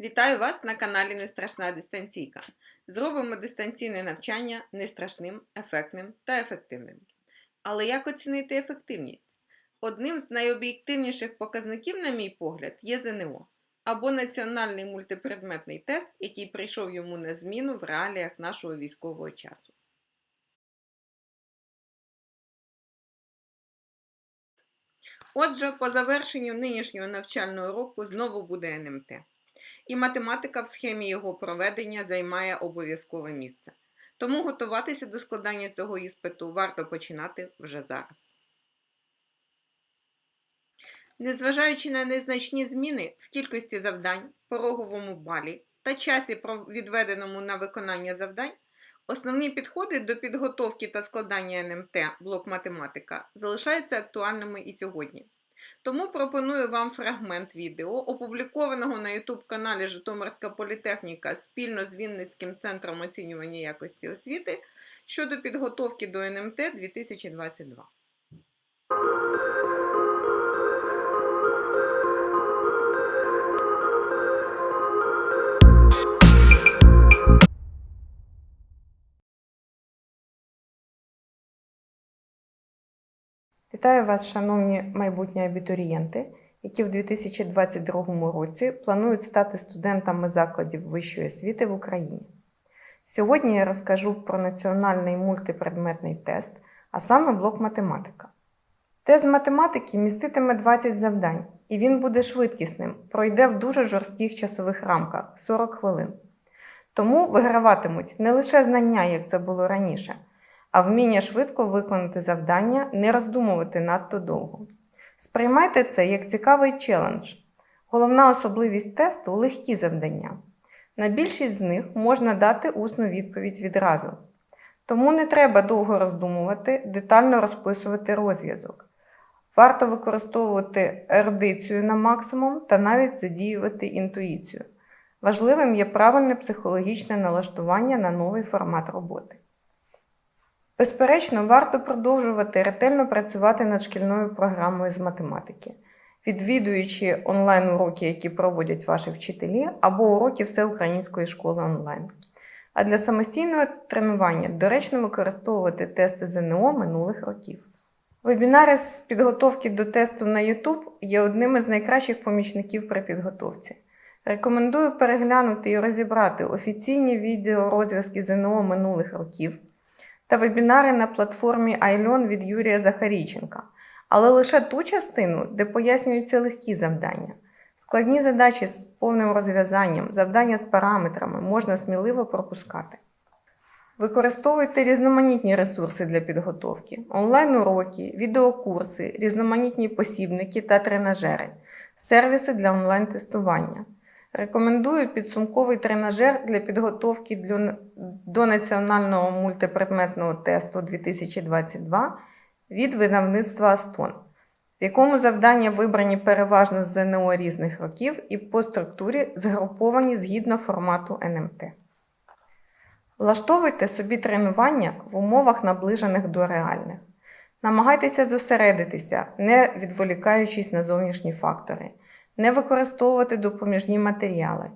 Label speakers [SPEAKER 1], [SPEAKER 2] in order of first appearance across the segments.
[SPEAKER 1] Вітаю вас на каналі Нестрашна дистанційка. Зробимо дистанційне навчання нестрашним, ефектним та ефективним. Але як оцінити ефективність? Одним з найоб'єктивніших показників, на мій погляд, є ЗНО або Національний мультипредметний тест, який прийшов йому на зміну в реаліях нашого військового часу. Отже, по завершенню нинішнього навчального року знову буде НМТ. І математика в схемі його проведення займає обов'язкове місце. Тому готуватися до складання цього іспиту варто починати вже зараз. Незважаючи на незначні зміни в кількості завдань, пороговому балі та часі, відведеному на виконання завдань, основні підходи до підготовки та складання НМТ блок математика залишаються актуальними і сьогодні. Тому пропоную вам фрагмент відео, опублікованого на YouTube каналі Житомирська політехніка спільно з Вінницьким центром оцінювання якості освіти щодо підготовки до НМТ 2022.
[SPEAKER 2] Вітаю вас, шановні майбутні абітурієнти, які в 2022 році планують стати студентами закладів вищої освіти в Україні. Сьогодні я розкажу про національний мультипредметний тест, а саме блок математика. Тест математики міститиме 20 завдань, і він буде швидкісним, пройде в дуже жорстких часових рамках 40 хвилин. Тому виграватимуть не лише знання, як це було раніше, а вміння швидко виконати завдання, не роздумувати надто довго. Сприймайте це як цікавий челендж. Головна особливість тесту легкі завдання. На більшість з них можна дати усну відповідь відразу. Тому не треба довго роздумувати, детально розписувати розв'язок. Варто використовувати ерудицію на максимум та навіть задіювати інтуїцію. Важливим є правильне психологічне налаштування на новий формат роботи. Безперечно, варто продовжувати ретельно працювати над шкільною програмою з математики, відвідуючи онлайн-уроки, які проводять ваші вчителі, або уроки всеукраїнської школи онлайн. А для самостійного тренування доречно використовувати тести ЗНО минулих років. Вебінари з підготовки до тесту на YouTube є одним із найкращих помічників при підготовці. Рекомендую переглянути і розібрати офіційні відеорозв'язки ЗНО минулих років та вебінари на платформі iLearn від Юрія Захарійченка, але лише ту частину, де пояснюються легкі завдання. Складні задачі з повним розв'язанням, завдання з параметрами можна сміливо пропускати. Використовуйте різноманітні ресурси для підготовки: онлайн-уроки, відеокурси, різноманітні посібники та тренажери, сервіси для онлайн-тестування. Рекомендую підсумковий тренажер для підготовки до національного мультипредметного тесту 2022 від видавництва Астон, в якому завдання вибрані переважно з ЗНО різних років і по структурі згруповані згідно формату НМТ. Влаштовуйте собі тренування в умовах, наближених до реальних. Намагайтеся зосередитися, не відволікаючись на зовнішні фактори, не використовувати допоміжні матеріали,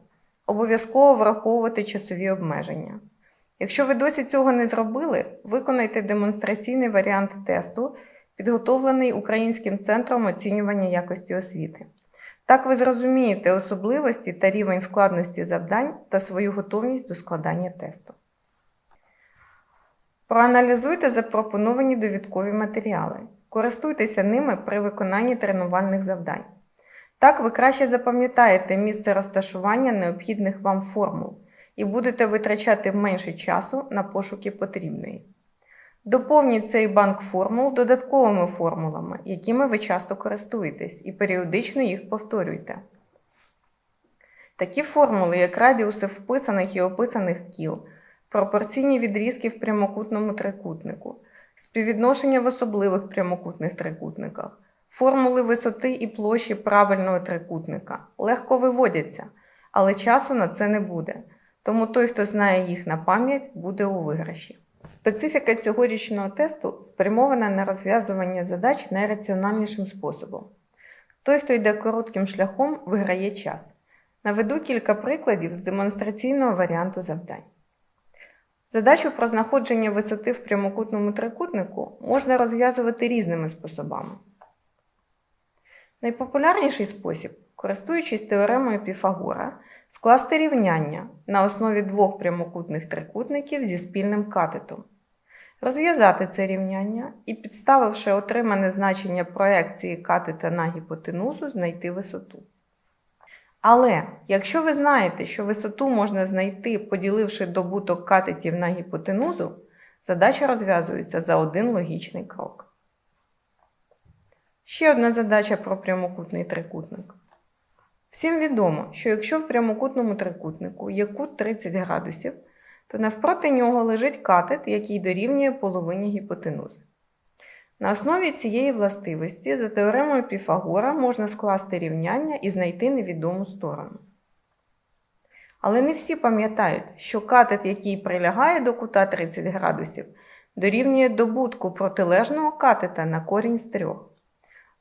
[SPEAKER 2] обов'язково враховувати часові обмеження. Якщо ви досі цього не зробили, виконайте демонстраційний варіант тесту, підготовлений Українським центром оцінювання якості освіти. Так ви зрозумієте особливості та рівень складності завдань та свою готовність до складання тесту. Проаналізуйте запропоновані довідкові матеріали. Користуйтеся ними при виконанні тренувальних завдань. Так ви краще запам'ятаєте місце розташування необхідних вам формул і будете витрачати менше часу на пошуки потрібної. Доповніть цей банк формул додатковими формулами, якими ви часто користуєтесь, і періодично їх повторюйте. Такі формули, як радіуси вписаних і описаних кіл, пропорційні відрізки в прямокутному трикутнику, співвідношення в особливих прямокутних трикутниках, формули висоти і площі правильного трикутника легко виводяться, але часу на це не буде. Тому той, хто знає їх на пам'ять, буде у виграші. Специфіка цьогорічного тесту спрямована на розв'язування задач найраціональнішим способом. Той, хто йде коротким шляхом, виграє час. Наведу кілька прикладів з демонстраційного варіанту завдань. Задачу про знаходження висоти в прямокутному трикутнику можна розв'язувати різними способами. Найпопулярніший спосіб, користуючись теоремою Піфагора, скласти рівняння на основі двох прямокутних трикутників зі спільним катетом. Розв'язати це рівняння і, підставивши отримане значення проекції катета на гіпотенузу, знайти висоту. Але якщо ви знаєте, що висоту можна знайти, поділивши добуток катетів на гіпотенузу, задача розв'язується за один логічний крок. Ще одна задача про прямокутний трикутник. Всім відомо, що якщо в прямокутному трикутнику є кут 30 градусів, то навпроти нього лежить катет, який дорівнює половині гіпотенузи. На основі цієї властивості за теоремою Піфагора можна скласти рівняння і знайти невідому сторону. Але не всі пам'ятають, що катет, який прилягає до кута 30 градусів, дорівнює добутку протилежного катета на корінь з трьох.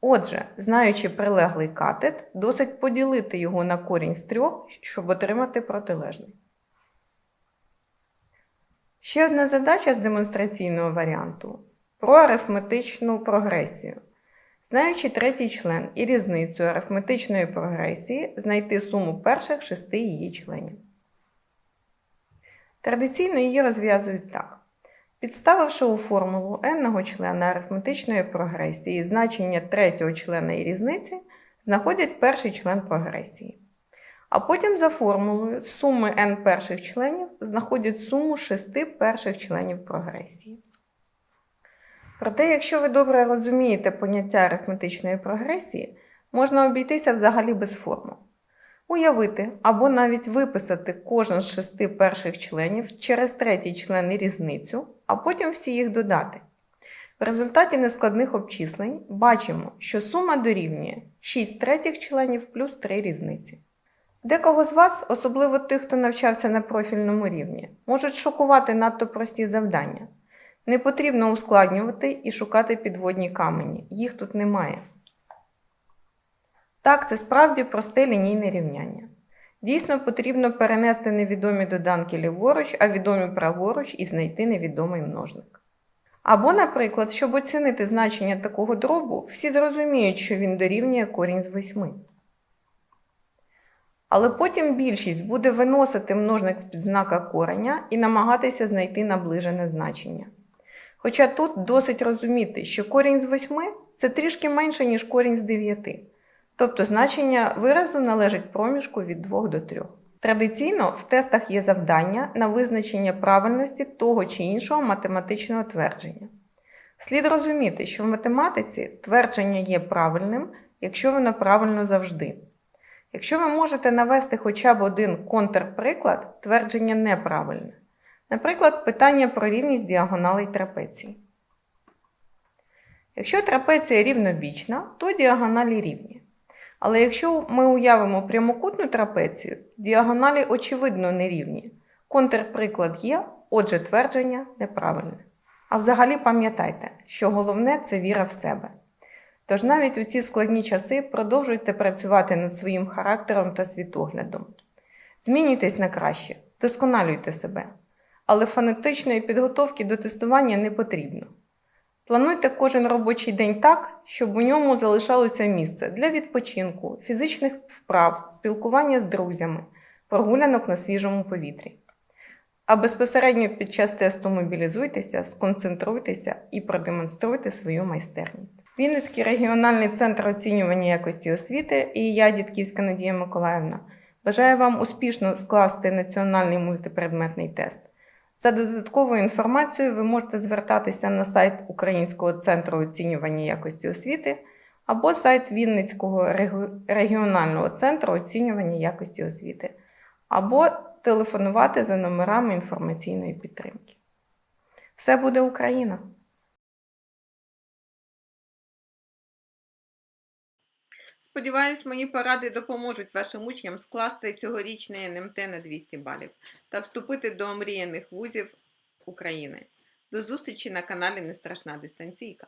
[SPEAKER 2] Отже, знаючи прилеглий катет, досить поділити його на корінь з трьох, щоб отримати протилежний. Ще одна задача з демонстраційного варіанту про арифметичну прогресію. Знаючи третій член і різницю арифметичної прогресії, знайти суму перших шести її членів. Традиційно її розв'язують так. Підставивши у формулу n-го члена арифметичної прогресії значення третього члена і різниці, знаходять перший член прогресії. А потім за формулою суми n перших членів знаходять суму шести перших членів прогресії. Проте, якщо ви добре розумієте поняття арифметичної прогресії, можна обійтися взагалі без формул. Уявити або навіть виписати кожен з шести перших членів через третій член і різницю, а потім всі їх додати. В результаті нескладних обчислень бачимо, що сума дорівнює 6 третіх членів плюс 3 різниці. Декого з вас, особливо тих, хто навчався на профільному рівні, можуть шокувати надто прості завдання. Не потрібно ускладнювати і шукати підводні камені, їх тут немає. Так, це справді просте лінійне рівняння. Дійсно, потрібно перенести невідомі доданки ліворуч, а відомі праворуч і знайти невідомий множник. Або, наприклад, щоб оцінити значення такого дробу, всі зрозуміють, що він дорівнює корінь з восьми. Але потім більшість буде виносити множник з підзнака кореня і намагатися знайти наближене значення. Хоча тут досить розуміти, що корінь з 8 це трішки менше, ніж корінь з 9, тобто значення виразу належить проміжку від 2 до 3. Традиційно в тестах є завдання на визначення правильності того чи іншого математичного твердження. Слід розуміти, що в математиці твердження є правильним, якщо воно правильно завжди. Якщо ви можете навести хоча б один контрприклад, твердження неправильне. Наприклад, питання про рівність діагоналей трапеції. Якщо трапеція рівнобічна, то діагоналі рівні. Але якщо ми уявимо прямокутну трапецію, діагоналі очевидно нерівні. Контрприклад є, отже, твердження неправильне. А взагалі пам'ятайте, що головне це віра в себе. Тож навіть у ці складні часи продовжуйте працювати над своїм характером та світоглядом. Змінюйтесь на краще, досконалюйте себе. Але фанатичної підготовки до тестування не потрібно. Плануйте кожен робочий день так, щоб у ньому залишалося місце для відпочинку, фізичних вправ, спілкування з друзями, прогулянок на свіжому повітрі. А безпосередньо під час тесту мобілізуйтеся, сконцентруйтеся і продемонструйте свою майстерність. Вінницький регіональний центр оцінювання якості освіти і я, Дідківська Надія Миколаївна, бажаю вам успішно скласти національний мультипредметний тест. За додатковою інформацією ви можете звертатися на сайт Українського центру оцінювання якості освіти або сайт Вінницького регіонального центру оцінювання якості освіти, або телефонувати за номерами інформаційної підтримки. Все буде Україна!
[SPEAKER 1] Сподіваюсь, мої поради допоможуть вашим учням скласти цьогорічний НМТ на 200 балів та вступити до омріяних вузів України. До зустрічі на каналі Нестрашна дистанційка.